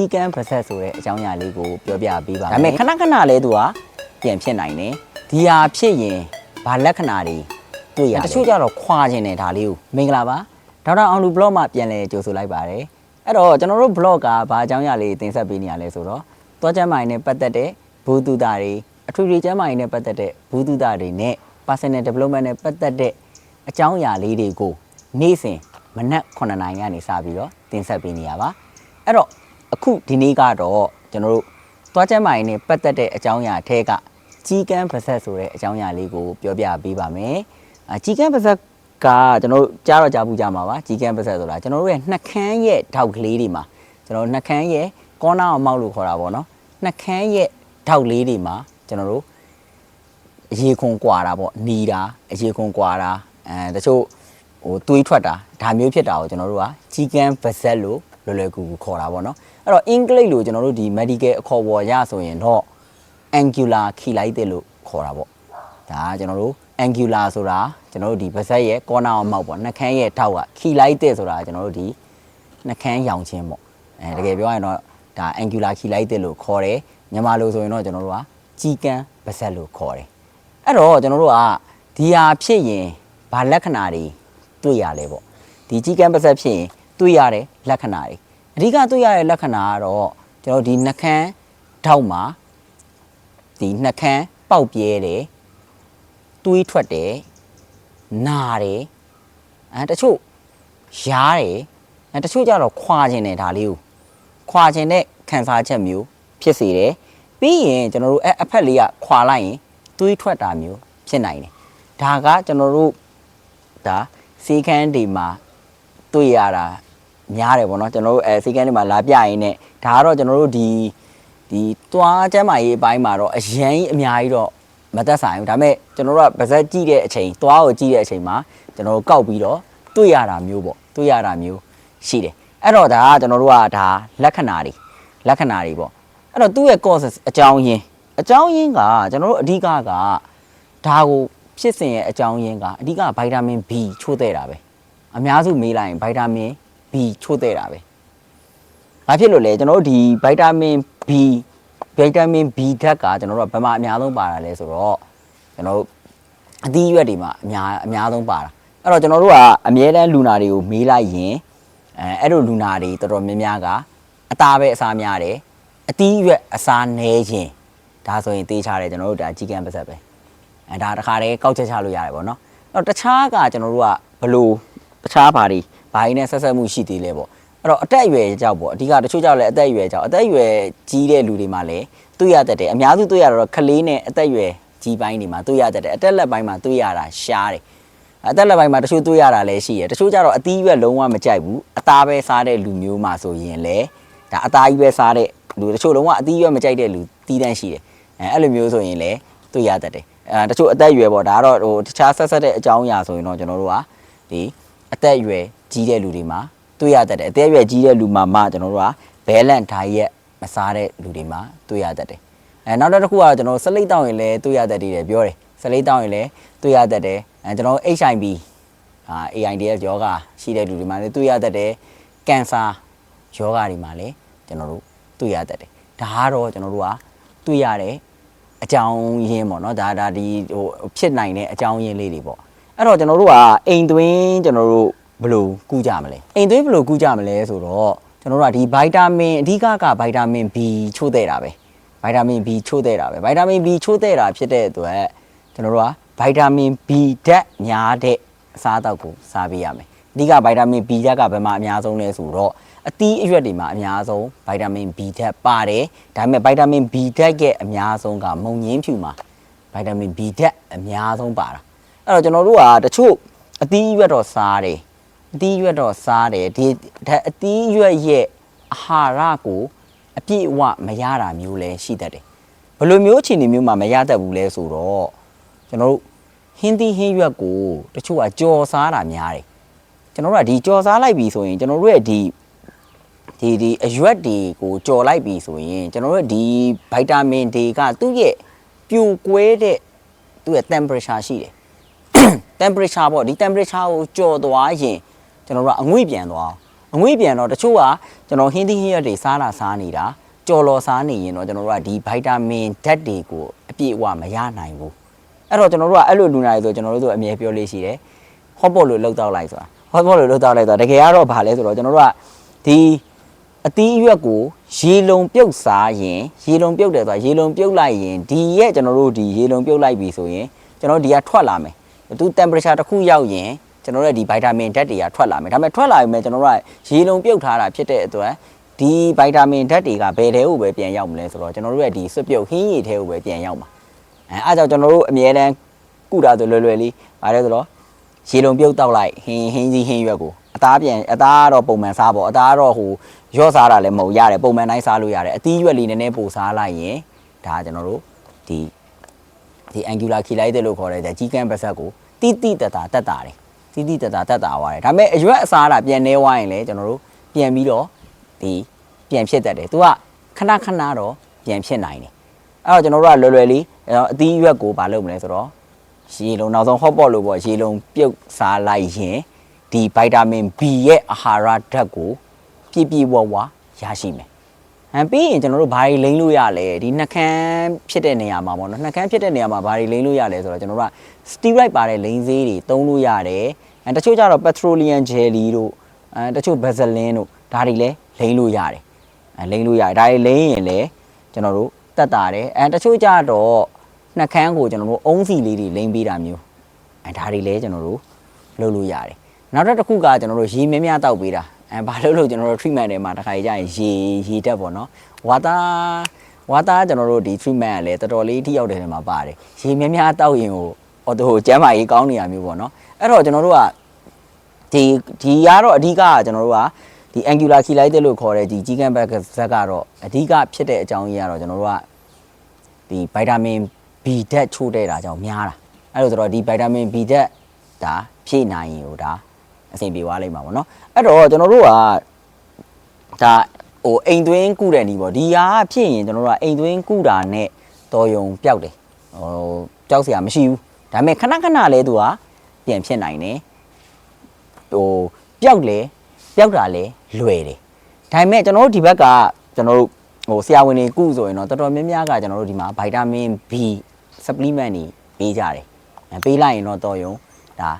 ီးကန်းပါဆက်ဆိုတဲ့အကြောင်းအရာလေးကိုပြောပြပေးပါမယ်ဒါပေမဲ့ခဏခဏလေးသူကပြန်ဖြစ်နိုင်တယ်ဒီဟာဖြစ်ရင်ဘာလက္ခဏာတွေတွေ့ရတယ်တချို့ကြတော့ခွာခြင်းတယ်ဒါလေးကိုမင်္ဂလာပါဒေါက်တာအောင်လူ blog မှာပြန်လဲကြိုဆိုလိုက်ပါတယ်အဲ့တော့ကျွန်တော်တို့ blog ကဘာအကြောင်းအရာလေးတင်ဆက်ပေးနေရလဲဆိုတော့သွားချမ်းမိုင်နဲ့ပတ်သက်တဲ့ဘူတုတာတွေအထွေထွေချမ်းမိုင်နဲ့ပတ်သက်တဲ့ဘူတုတာတွေနဲ့ personal development နဲ့ပတ်သက်တဲ့အကြောင်းအရာလေးတွေကိုနေ့စဉ်မနက်9နာရီကနေစပြီးတော့တင်ဆက်ပေးနေရပါအဲ့တော့ အခုဒီနေ့ကတော့ကျွန်တော်တို့သွားချမ်းမိုင်နဲ့ပတ်သက်တဲ့အကြောင်းအရာအထက်ကကြီးကန်းပါဆက်ဆိုတဲ့အကြောင်းအရာလေးကိုပြောပြပေးပါမယ်အကြီးကန်းပါဆက်ကကျွန်တော်တို့ကြားတော့ကြားဘူးကြားမှာပါကြီးကန်းပါဆက်ဆိုတာကျွန်တော်တို့ရဲ့နှက်ခမ်းရဲ့ထောက်ကလေးတွေမှာကျွန်တော်တို့နှက်ခမ်းရဲ့ကောနာအောင်မောက်လို့ခေါ်တာပေါ့နော်နှက်ခမ်းရဲ့ထောက်လေးတွေမှာကျွန်တော်တို့အရေခွန်ကွာတာပေါ့နီတာအရေခွန်ကွာတာအဲတချို့ဟိုတွေးထွက်တာဒါမျိုးဖြစ်တာကိုကျွန်တော်တို့ကကြီးကန်းဗဇက်လို့လွယ်လွယ်ကူကူခေါ်တာပေါ့နော် အဲ့တော့အင်္ဂလိပ်လိုကျွန်တော်တို့ဒီ medical အခေါ်ပေါ်ရဆိုရင်တော့ angular cheilitis လို့ခေါ်တာပေါ့ဒါကကျွန်တော်တို့ angular ဆိုတာကျွန်တော်တို့ဒီဗဇက်ရဲ့ corner အောင်မောက်ပေါ့နှကန်းရဲ့ထောက်က cheilitis ဆိုတာကျွန်တော်တို့ဒီနှကန်းရောင်ချင်းပေါ့အဲတကယ်ပြောရရင်တော့ဒါ angular cheilitis လို့ခေါ်တယ်မြန်မာလိုဆိုရင်တော့ကျွန်တော်တို့ကကြီးကန်းဗဇက်လို့ခေါ်တယ်အဲ့တော့ကျွန်တော်တို့ကဒီဟာဖြစ်ရင်ဘာလက္ခဏာတွေတွေ့ရလဲပေါ့ဒီကြီးကန်းပါဆက်ဖြစ်ရင်တွေ့ရတဲ့လက္ခဏာတွေ အဓိကတွေ့ရတဲ့လက္ခဏာကတော့ကျွန်တော်ဒီနှကန်းထောက်မှာဒီနှကန်းပေါက်ပြဲတယ်တွေးထွက်တယ်နာတယ်အဲတချို့ရားတယ်အဲတချို့ကျတော့ခွာခြင်းတယ်ဒါလေးကိုခွာခြင်းတဲ့ခံစားချက်မျိုးဖြစ်စေတယ်ပြီးရင်ကျွန်တော်တို့အဲအဖက်လေးကခွာလိုက်ရင်တွေးထွက်တာမျိုးဖြစ်နိုင်တယ်ဒါကကျွန်တော်တို့ဒါစီကန်းတွေမှာတွေ့ရတာ များတယ်ပေါ့နော်ကျွန်တော်တို့အဲစီကန်းတွေမှာလာပြရင်းနဲ့ဒါကတော့ကျွန်တော်တို့ဒီဒီတွားကျမ်းမာရေးအပိုင်းမှာတော့အရင်ကြီးအများကြီးတော့မသက်ဆိုင်ဘူးဒါပေမဲ့ကျွန်တော်တို့ကဗဇက်ကြည့်တဲ့အချိန်တွားကိုကြည့်တဲ့အချိန်မှာကျွန်တော်တို့ကောက်ပြီးတော့တွေ့ရတာမျိုးပေါ့တွေ့ရတာမျိုးရှိတယ်အဲ့တော့ဒါကကျွန်တော်တို့ကဒါလက္ခဏာတွေလက္ခဏာတွေပေါ့အဲ့တော့သူ့ရဲ့ causes အကြောင်းရင်းအကြောင်းရင်းကကျွန်တော်တို့အဓိကကဒါကိုဖြစ်စဉ်ရဲ့အကြောင်းရင်းကအဓိကဗိုက်တာမင် B ချို့တဲ့တာပဲအများစုမေးလိုက်ရင်ဗိုက်တာမင် B ချို့တဲ့တာပဲဘာဖြစ်လို့လဲကျွန်တော်တို့ဒီဗိုက်တာမင် B ဗိုက်တာမင် B ဓာတ်ကကျွန်တော်တို့ကဘယ်မှာအများဆုံးပါတာလဲဆိုတော့ကျွန်တော်တို့အသီးရွက်တွေမှာအများအများဆုံးပါတာအဲ့တော့ကျွန်တော်တို့ကအမြဲတမ်းလူနာတွေကိုမေးလိုက်ရင်အဲအဲ့လိုလူနာတွေတော်တော်များများကအသားပဲအစားများတယ်အသီးရွက်အစားနည်းခြင်းဒါဆိုရင်တေးချတယ်ကျွန်တော်တို့ဒါကြီးကန်းပါဆက်ပဲအဲဒါတခါတည်းကောက်ချက်ချလို့ရတယ်ပေါ့နော်အဲ့တော့တခြားကကျွန်တော်တို့ကဘလို့တခြားဘာတွေ ဘာတွေနဲ့ဆက်ဆက်မှုရှိသေးလဲပေါ့အဲ့တော့အတက်အရွယ်ကြောက်ပေါ့အဓိကတချို့ကြောက်လဲအတက်အရွယ်ကြောက်အတက်အရွယ်ကြီးတဲ့လူတွေမှာလည်းတွေ့ရတတ်တယ်အများစုတွေ့ရတော့ခလေးနဲ့အတက်အရွယ်ကြီးပိုင်းတွေမှာတွေ့ရတတ်တယ်အတက်လက်ပိုင်းမှာတွေ့ရတာရှားတယ်အသက်လက်ပိုင်းမှာတချို့တွေ့ရတာလည်းရှိရယ်တချို့ကျတော့အသီးရွက်လုံးဝမကြိုက်ဘူးအသားပဲစားတဲ့လူမျိုးမှာဆိုရင်လေဒါအသားကြီးပဲစားတဲ့လူတချို့လုံးဝအသီးရွက်မကြိုက်တဲ့လူတီးတန်းရှိတယ်အဲအဲ့လိုမျိုးဆိုရင်လည်းတွေ့ရတတ်တယ်အဲတချို့အသက်အရွယ်ပေါ့ဒါကတော့ဟိုတခြားဆက်ဆက်တဲ့အကြောင်းအရာဆိုရင်တော့ကျွန်တော်တို့ကဒီ အသက်အရွယ်ကြီးတဲ့လူတွေမှာတွေ့ရတတ်တယ်အသက်အရွယ်ကြီးတဲ့လူမှာမှကျွန်တော်တို့က balance diet မစားတဲ့လူတွေမှာတွေ့ရတတ်တယ်အဲနောက်တစ်ခုကကျွန်တော်စလိတ်တောင်းရင်လည်းတွေ့ရတတ်တယ်ပြောတယ်စလိတ်တောင်းရင်လည်းတွေ့ရတတ်တယ်အဲကျွန်တော် HIV အာ AIDS ယောဂရှိတဲ့လူတွေမှာလည်းတွေ့ရတတ်တယ်ကင်ဆာယောဂတွေမှာလည်းကျွန်တော်တို့တွေ့ရတတ်တယ်ဒါကတော့ကျွန်တော်တို့ကတွေ့ရတဲ့အကြောင်းရင်းပေါ့နော်ဒါဒါဒီဟိုဖြစ်နိုင်တဲ့အကြောင်းရင်းလေးတွေပေါ့ အဲ့တော့ကျွန်တော်တို့ကအိမ်သွင်းကျွန်တော်တို့ဘယ်လိုကူးကြမလဲအိမ်သွင်းဘယ်လိုကူးကြမလဲဆိုတော့ကျွန်တော်တို့ကဒီဗိုက်တာမင်အဓိကကဗိုက်တာမင် B ချို့တဲ့တာပဲဗိုက်တာမင် B ချို့တဲ့တာပဲဗိုက်တာမင် B ချို့တဲ့တာဖြစ်တဲ့အတွက်ကျွန်တော်တို့ကဗိုက်တာမင် B ဓာတ်များတဲ့အစားအသောက်ကိုစားပေးရမယ်အဓိကဗိုက်တာမင် B ဓာတ်ကဘယ်မှာအများဆုံးလဲဆိုတော့အသီးအရွက်တွေမှာအများဆုံးဗိုက်တာမင် B ဓာတ်ပါတယ်ဒါပေမဲ့ဗိုက်တာမင် B ဓာတ်ရဲ့အများဆုံးကမုံညင်းဖြူမှာဗိုက်တာမင် B ဓာတ်အများဆုံးပါတာ အဲ့တော့ကျွန်တော်တို့ကတချို့အသီးအရွက်တော့စားတယ်အသီးအရွက်တော့စားတယ်ဒီဓာတ်အသီးအရွက်ရဲ့အာဟာရကိုအပြည့်အဝမရတာမျိုးလည်းရှိတတ်တယ်ဘယ်လိုမျိုးအခြေအနေမျိုးမှာမရတတ်ဘူးလဲဆိုတော့ကျွန်တော်တို့ဟင်းသီးဟင်းရွက်ကိုတချို့ကကြော်စားတာများတယ်ကျွန်တော်တို့ကဒီကြော်စားလိုက်ပြီဆိုရင်ကျွန်တော်တို့ရဲ့ဒီဒီဒီအရွက်တွေကိုကြော်လိုက်ပြီဆိုရင်ကျွန်တော်တို့ဒီဗိုက်တာမင်တွေကသူ့ရဲ့ပြိုကွဲတဲ့သူ့ရဲ့ temperature ရှိတယ် temperature ပေါ့ဒီ temperature ကိုကြော်သွားရင်ကျွန်တော်တို့ကအငွေ့ပြန်သွားအငွေ့ပြန်တော့တချို့ကကျွန်တော်ဟင်းသီးဟင်းရွက်တွေစားတာစားနေတာကြော်လော်စားနေရင်တော့ကျွန်တော်တို့ကဒီဗိုက်တာမင်ဓာတ်တွေကိုအပြည့်အဝမရနိုင်ဘူးအဲ့တော့ကျွန်တော်တို့ကအဲ့လိုလူနာတွေဆိုကျွန်တော်တို့ဆိုအမြဲပြောလေးရှိတယ်ဟော့ပေါ့လို့လှုပ်တော့လိုက်ဆိုတာဟော့ပေါ့လို့လှုပ်တော့လိုက်ဆိုတာတကယ်ကတော့ဘာလဲဆိုတော့ကျွန်တော်တို့ကဒီအသီးအရွက်ကိုရေလုံပြုတ်စားရင်ရေလုံပြုတ်တယ်ဆိုတာရေလုံပြုတ်လိုက်ရင်ဒီရဲ့ကျွန်တော်တို့ဒီရေလုံပြုတ်လိုက်ပြီဆိုရင်ကျွန်တော်တို့ဒီကထွက်လာမယ် သူ temperature တစ်ခုရောက်ရင်ကျွန်တော်တို့ဒီဗိုက်တာမင်ဓာတ်တွေကထွက်လာမယ်ဒါပေမဲ့ထွက်လာပြီမဲ့ကျွန်တော်တို့ကရေလုံပြုတ်ထားတာဖြစ်တဲ့အတွက်ဒီဗိုက်တာမင်ဓာတ်တွေကဘယ်ထဲကိုပဲပြန်ရောက်မလဲဆိုတော့ကျွန်တော်တို့ရဲ့ဒီစွပ်ပြုတ်ဟင်းရည်ထဲကိုပဲပြန်ရောက်မှာအဲအားကြောင့်ကျွန်တော်တို့အမြဲတမ်းကုတာဆိုလွယ်လွယ်လေးဗါလဲဆိုတော့ရေလုံပြုတ်တောက်လိုက်ဟင်းဟင်းကြီးဟင်းရွက်ကိုအသားပြန်အသားကတော့ပုံမှန်စားပေါ့အသားကတော့ဟိုရော့စားတာလည်းမဟုတ်ရတယ်ပုံမှန်တိုင်းစားလို့ရတယ်အသီးရွက်လေးနည်းနည်းပိုစားလိုက်ရင်ဒါကကျွန်တော်တို့ဒီ ဒီ angular cheilitis လို့ခေါ်တဲ့ကြီးကန်းပါဆက်ကိုတိတိတတာတက်တာတယ်တိတိတတာတက်တာသွားတယ်ဒါပေမဲ့အရွက်အစားတာပြန်နေသွားရင်လည်းကျွန်တော်တို့ပြန်ပြီးတော့ဒီပြန်ဖြစ်တတ်တယ်သူကခဏခဏတော့ပြန်ဖြစ်နိုင်တယ်အဲ့တော့ကျွန်တော်တို့ကလွယ်လွယ်လေးအဲ့တော့အသီးအရွက်ကိုမလုပ်မလဲဆိုတော့ရေလုံးနောက်ဆုံး hot pot လို့ပေါ့ရေလုံးပြုတ်စားလိုက်ရင်ဒီဗိုက်တာမင် B ရဲ့အာဟာရဓာတ်ကိုပြည့်ပြည့်ဝဝရရှိမယ် ဟမ်ပြီးရင်ကျွန်တော်တို့ဘာတွေလိမ့်လို့ရလဲဒီနှကန်းဖြစ်တဲ့နေရာမှာပေါ့နော်နှကန်းဖြစ်တဲ့နေရာမှာဘာတွေလိမ့်လို့ရလဲဆိုတော့ကျွန်တော်တို့က steroid ပါတဲ့လိမ့်ဆေးတွေသုံးလို့ရတယ်အဲတချို့ကျတော့ petroleum jelly တို့အဲတချို့ vaseline တို့ဒါတွေလည်းလိမ့်လို့ရတယ်အဲလိမ့်လို့ရတယ်ဒါတွေလိမ့်ရင်လည်းကျွန်တော်တို့တက်တာတယ်အဲတချို့ကျတော့နှကန်းကိုကျွန်တော်တို့အုံးစီလေးတွေလိမ့်ပေးတာမျိုးအဲဒါတွေလည်းကျွန်တော်တို့လုပ်လို့ရတယ်နောက်တစ်ခုကကျွန်တော်တို့ရေများများတောက်ပေးတာ အဲဘာလို့လို့ကျွန်တော်တို့ treatment တွေမှာတစ်ခါကြီးကြာရင်ရေရေတက်ပေါ့နော်ဝါတာဝါတာကျွန်တော်တို့ဒီ treatment ကလည်းတော်တော်လေးထိရောက်တယ်ထဲမှာပါတယ်ရေများများတောက်ရင်ဟိုဟိုဟိုကျမ်းမာရေးကောင်းနေရမျိုးပေါ့နော်အဲ့တော့ကျွန်တော်တို့ကဒီဒီကတော့အဓိကကကျွန်တော်တို့ကဒီ angular cheilitis လို့ခေါ်တဲ့ဒီကြီးကန်းဘက်ဇက်ကတော့အဓိကဖြစ်တဲ့အကြောင်းကြီးကတော့ကျွန်တော်တို့ကဒီဗိုက်တာမင် B ဓာတ်ချို့တဲ့တာကြောင့်များတာအဲ့လိုဆိုတော့ဒီဗိုက်တာမင် B ဓာတ်ဒါဖြည့်နိုင်ရင်ဟိုဒါ အဆင်ပြေသွားလိမ့်မှာပေါ့နော်အဲ့တော့ကျွန်တော်တို့ကဒါဟိုအိမ်သွင်းကုတဲ့နီးပေါ့ဒီဟာဖြစ်ရင်ကျွန်တော်တို့ကအိမ်သွင်းကုတာနဲ့တော်ယုံပျောက်တယ်ဟိုကြောက်စရာမရှိဘူးဒါပေမဲ့ခဏခဏလဲသူကပြန်ဖြစ်နိုင်တယ်ဟိုပျောက်လဲပျောက်တာလဲလွယ်တယ်ဒါပေမဲ့ကျွန်တော်တို့ဒီဘက်ကကျွန်တော်တို့ဟိုဆရာဝန်တွေကုဆိုရင်တော့တော်တော်များများကကျွန်တော်တို့ဒီမှာဗိုက်တာမင် B supplement တွေပေးကြတယ်ပေးလိုက်ရင်တော့တော်ယုံဒါ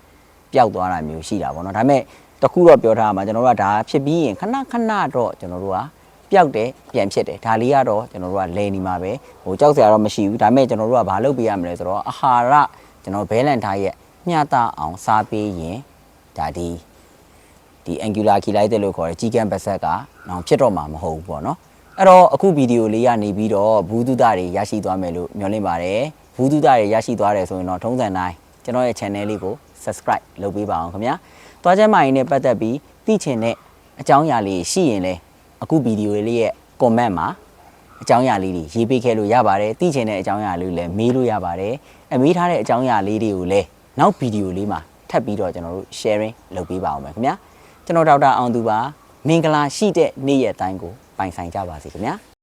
ပျောက်သွားတာမျိုးရှိတာပေါ့နော်ဒါပေမဲ့တခုတော့ပြောထားမှာကျွန်တော်တို့ကဒါဖြစ်ပြီးရင်ခဏခဏတော့ကျွန်တော်တို့ကပျောက်တယ်ပြန်ဖြစ်တယ်ဒါလေးကတော့ကျွန်တော်တို့ကလဲနေမှာပဲဟိုကြောက်စရာတော့မရှိဘူးဒါပေမဲ့ကျွန်တော်တို့ကဘာလုပ်ပေးရမလဲဆိုတော့အာဟာရကျွန်တော်ဘဲလန်ထားရဲ့မျှတအောင်စားပေးရင်ဒါဒီဒီ angular cheilitis လို့ခေါ်တဲ့ကြီးကန်းပါဆက်ကတော့ဖြစ်တော့မှာမဟုတ်ဘူးပေါ့နော်အဲ့တော့အခုဗီဒီယိုလေးကနေပြီးတော့ဘူးတုဒတွေရရှိသွားမယ်လို့မျှော်လင့်ပါတယ်ဘူးတုဒတွေရရှိသွားတယ်ဆိုရင်တော့ထုံးစံတိုင်းကျွန်တော်ရဲ့ channel လေးကို subscribe လုပ်ပေးပါအောင်ခင်ဗျာတွားချမ်းမိုင်းနဲ့ပတ်သက်ပြီးသိချင်တဲ့အကြောင်းအရာလေးရှိရင်လည်းအခုဗီဒီယိုလေးရဲ့ comment မှာအကြောင်းအရာလေးတွေရေးပေးခဲ့လို့ရပါတယ်သိချင်တဲ့အကြောင်းအရာလေးကိုလည်းမေးလို့ရပါတယ်အမေးထားတဲ့အကြောင်းအရာလေးတွေကိုလည်းနောက်ဗီဒီယိုလေးမှာထပ်ပြီးတော့ကျွန်တော်တို့ sharing လုပ်ပေးပါအောင်မယ်ခင်ဗျာကျွန်တော်ဒေါက်တာအောင်သူပါမင်္ဂလာရှိတဲ့နေ့ရက်တိုင်းကိုပိုင်ဆိုင်ကြပါစေခင်ဗျာ